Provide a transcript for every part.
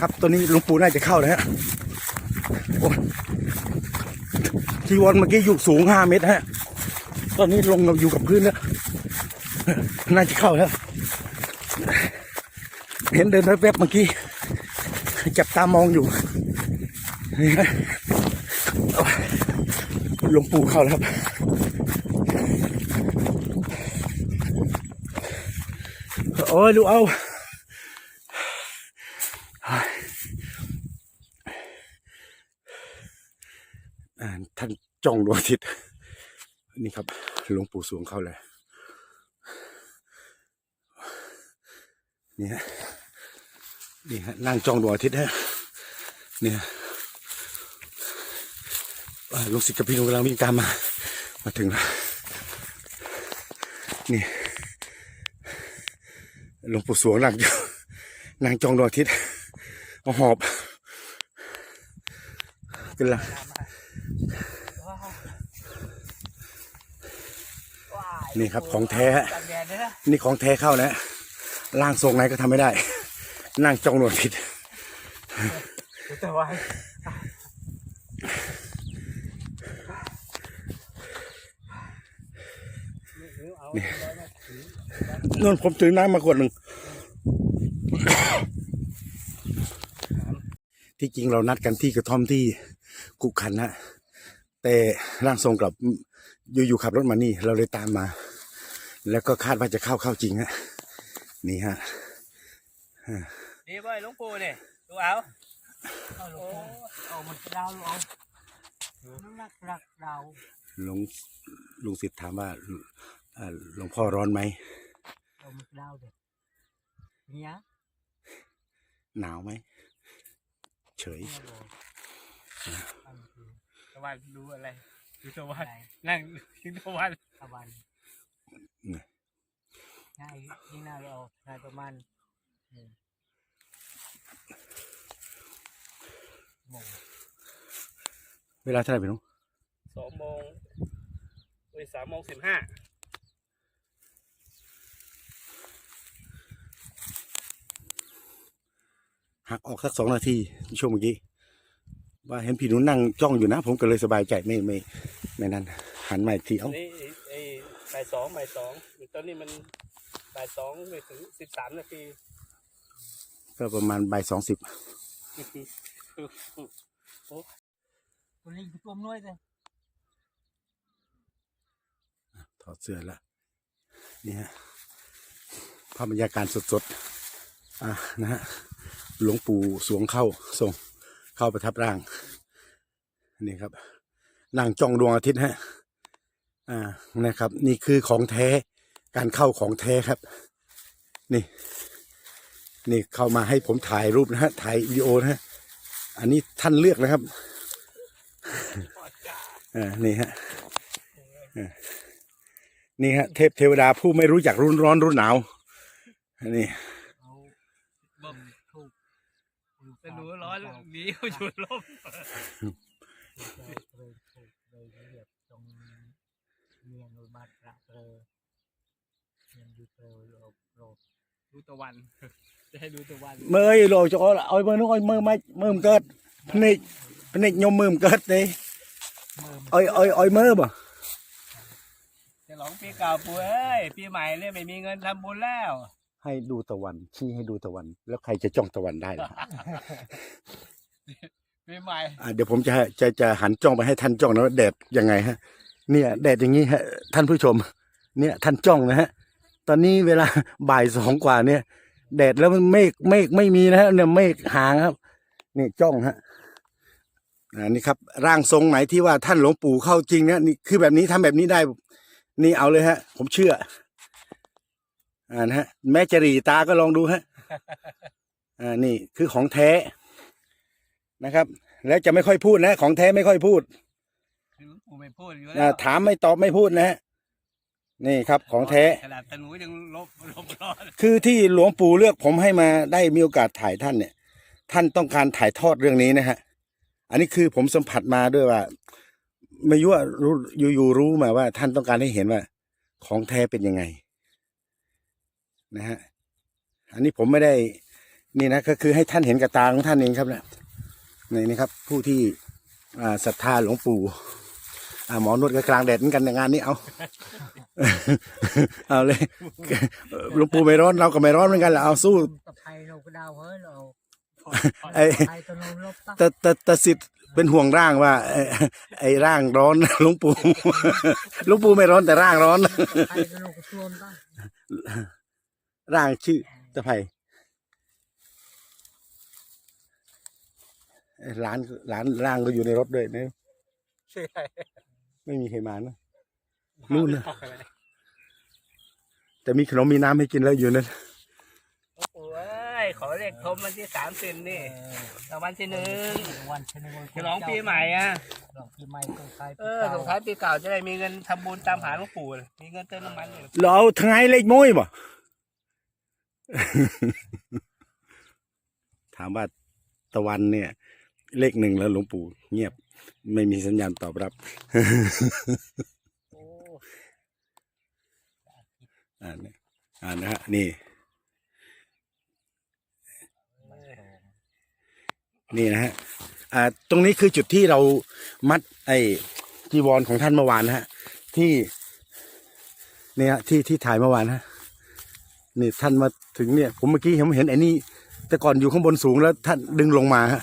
ครับตัวนี้หลวงปู่น่าจะเข้านะฮะโอ้ยจีวรเมื่อกี้อยู่สูงห้าเมตรฮะ ตอนนี้ลงมาอยู่กับพื้นแล้ว น่าจะเข้าแล้ว เห็นเดินแวบๆเมื่อกี้ จับตามองอยู่หลวงปู่เข้าแล้วครับ โอ้ยลูกเอา ท่านจ้องดวงอาทิตย์นี่ครับ หลวงปู่สวงเข้าเลยนี่ฮะนี่ฮะนั่งจ้องดวงอาทิตย์ฮะนี่ฮะอ่าลูกศิษย์กับพี่นุกำลังวิ่งตามมา มาถึงแล้วนี่หลวงปู่สวงหลังอยู่นางจองดวงอาทิตย์ หอบกันละนี่ครับของแท้ฮะตากแดดเลยนะนี่ของแท้เข้านะร่างทรงไหนก็ทำไม่ได้นางจองดวงอาทิตย์แต่ว่านั่นผมถือน้ำมาขวดหนึ่ง ที่จริงเรานัดกันที่กระท่อมที่กุกขันนะแต่ร่างทรงกลับอยู่ๆขับรถมานี่ เราเลยตามมา แล้วก็คาดว่าจะเข้าเข้าจริงฮะนี่ฮะดีบ่อยหลวงปู่เนี่ยดูเอาเอาหลวงปู่เอามันดาวเอาน้ำหนักรักดาวหลวงลุงสิทธิ์ถามว่าเอ่อหลวงพ่อร้อนไหมเอามันดาวเด็ดเนี่ยหนาวไหม เฉยตะวันดูอะไรดูตะวันนั่งดูตะวันตะวันนี่ง่ายนี่น่าเรานายประมาณโมงเวลาเท่าไหร่พี่น้องสองโมงเว้ยสามโมงสิบห้า หักออกสักสองนาทีช่วงเมื่อกี้ว่าเห็นพี่หนูนั่งจ้องอยู่นะ ผมก็เลยสบายใจไม่ไม่ไม่นั่นหันมาอีกทีเอ้านี่ไอ้บ่ายสองบ่ายสองตอนนี้มันบ่ายสองไม่ถึงสิบสามนาทีก็ประมาณบ่ายสองสิบตัวลิงตัวน้อยเลยถอดเสื้อแล้วนี่ฮะภาพบรรยากาศสดๆอะนะฮะ หลวงปู่สวงเข้าทรงเข้าประทับร่าง นี่ครับนั่งจ้องดวงอาทิตย์ฮะอ่านะครับ นี่คือของแท้การเข้าของแท้ครับ นี่ นี่เข้ามาให้ผมถ่ายรูปนะฮะถ่ายวิดีโอนะฮะอันนี้ท่านเลือกนะครับอ่านี่ฮะนี่ฮะเทพเทวดาผู้ไม่รู้จักรุ่นร้อนรุ่นหนาวนี่ เอาบ่มถูก จะดูร้อนหนีเขาอยู่ลมดูตะวัน จะให้ดูตะวัน เมื่อยโลจะเอาเอามือน้อยมือไม่มือมนเกิดพนิจพนิจยมมือมนเกิดนี่เอ้อยเอ้อยเอ้อยมือบ่จะหลงปีเก่าปู่เอ้ยปีใหม่เนี่ยไม่มีเงินทำบุญแล้ว ให้ดูตะวัน ชี้ให้ดูตะวัน แล้วใครจะจ้องตะวันได้ล่ะปีใหม่อะเดี๋ยวผมจะจะจะหันจ้องไปให้ท่านจ้องนะว่าแดดยังไงฮะ เนี่ย แดดอย่างนี้ฮะ ท่านผู้ชม เนี่ย ท่านจ้องนะฮะ ตอนนี้เวลาบ่ายสองกว่าเนี่ย แดดแล้วมันเมฆเมฆไม่มีนะฮะเนี่ยเมฆหางครับ นี่จ้องฮะอ่านี่ครับ ร่างทรงไหนที่ว่าท่านหลวงปู่เข้าจริงเนี่ยนี่คือแบบนี้ทำแบบนี้ได้ นี่เอาเลยฮะ ผมเชื่อ อ่านะฮะแม้จะหรีตาก็ลองดูฮะอ่านี่คือของแท้นะครับ แล้วจะไม่ค่อยพูดนะ ของแท้ไม่ค่อยพูดคือหลวงปู่ไม่พูดอยู่อ่าแล้วถามไม่ตอบไม่พูดนะฮะนี่ครับของแท้ ขนาดตะหนูยังลบลบร้อนคือที่หลวงปู่เลือกผมให้มาได้มีโอกาสถ่ายท่านเนี่ย ท่านต้องการถ่ายทอดเรื่องนี้นะฮะ อันนี้คือผมสัมผัสมาด้วยว่า ไม่รู้ว่ารู้อยู่ๆรู้มาว่า ท่านต้องการให้เห็นว่า ของแท้เป็นยังไง นะฮะอันนี้ผมไม่ได้นี่นะก็คือให้ท่านเห็นกับตาของท่านเองครับเนี่ยนี่นี่ครับผู้ที่อ่าศรัทธาหลวงปู่อ่าหมอนวดก็กลางแดดเหมือนกันในงานนี้เอาเอาเลยหลวงปู่ไม่ร้อนเราก็ไม่ร้อนเหมือนกันแหละเอาสู้ตะไคร้เราก็ดาวเฮ้ยเราไอ้ไคร้ตัวนู้นลบตั้งแต่แต่แต่สิทธิ์เป็นห่วงร่างว่าไอ้ไอ้ร่างร้อนหลวงปู่หลวงปู่ไม่ร้อนแต่ร่างร้อนไค ร้ตัวนู้นก็ชวนตั้งร่างชื่อตะไคร่เอ้ยร้านร้านร่างก็อยู่ในรถด้วยนะใช่ไม่มีใครมานะนู่นนะแต่มีขนมมีน้ำให้กินแล้วอยู่นั่นหลวงปู่เอ้ยขอเลขทมวันที่สามสิบนี่รางวัลที่หนึ่งวันชนะวันฉลองปีใหม่อะฉลองปีใหม่ส่งท้ายเออส่งท้ายปีเก่าจะได้มีเงินทำบุญตามหาหลวงปู่เลยมีเงินเติมน้ำมันเลยเราเอาทั้งไงเลขโม้ยบ่ ถามว่าตะวันเนี่ย เลขหนึ่งแล้วหลวงปู่เงียบ ไม่มีสัญญาณตอบรับโอ้อ่าเนี่ยอ่านะฮะนี่ นี่นะฮะอ่าตรงนี้คือจุดที่เรามัด ไอ้จีวรของท่านเมื่อวานนะฮะ ที่ เนี่ยที่ที่ถ่ายเมื่อวานฮะ นี่ท่านมาถึงเนี่ย ผมเมื่อกี้ผมเห็นไอ้นี่แต่ก่อนอยู่ข้างบนสูงแล้วท่านดึงลงมาฮะ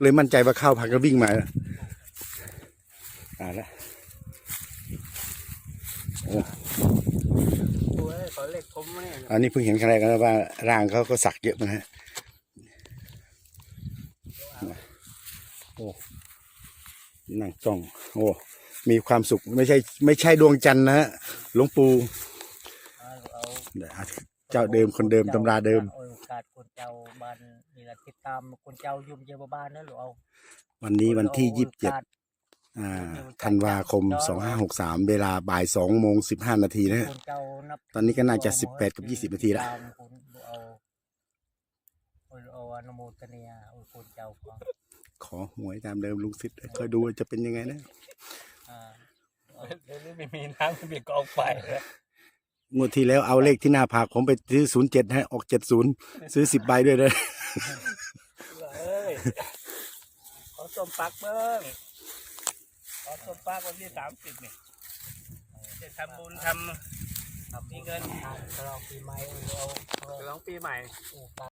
เลยมั่นใจว่าเข้าพักก็วิ่งมาอ่าแล้วปู่เอ้ยขอเลขทมมาเนี่ยอันนี้เพิ่งเห็นครั้งแรกนะว่าร่างเขาก็สักเยอะนะฮะโอ้นั่งจ้อง โอ้มีความสุขไม่ใช่ ไม่ใช่ดวงจันทร์นะฮะหลวงปู่ เอาเอาเจ้าเดิมคนเดิมตำราเดิมเอาโอกาสคนเจ้าบ้านนี่แหละติดตามคนเจ้ายุ่มเจ้าบ้านนั่นหรือเอาวันนี้วันที่ยี่สิบเจ็ดอาโอกาสอ่าธันวาคมสองห้าหกสามเวลาบ่ายสองโมงสิบห้านาทีนะฮะ คนเจ้านับตอนนี้ก็น่าจะ18กับ20นาทีละตามคนเอาเอาเอาอนุโมทนาเอาคนเจ้าฟังขอหวยตามเดิมลุงซิดคอยดูว่าจะเป็นยังไงนะ อ่า เดี๋ยวนี้ไม่มีน้ำไม่มีกองไฟแล้ว งวดที่แล้วเอาเลขที่หน้าผากผมไปซื้อศูนย์เจ็ดฮะออกเจ็ดศูนย์ซื้อสิบใบด้วยเลยเอ้ยขอส้มปักเบิ้งขอส้มปักวันที่สามสิบนี่จะทำบุญทำทำมีเงินทางฉลองปีใหม่เอาเอาฉลองปีใหม่โอกาส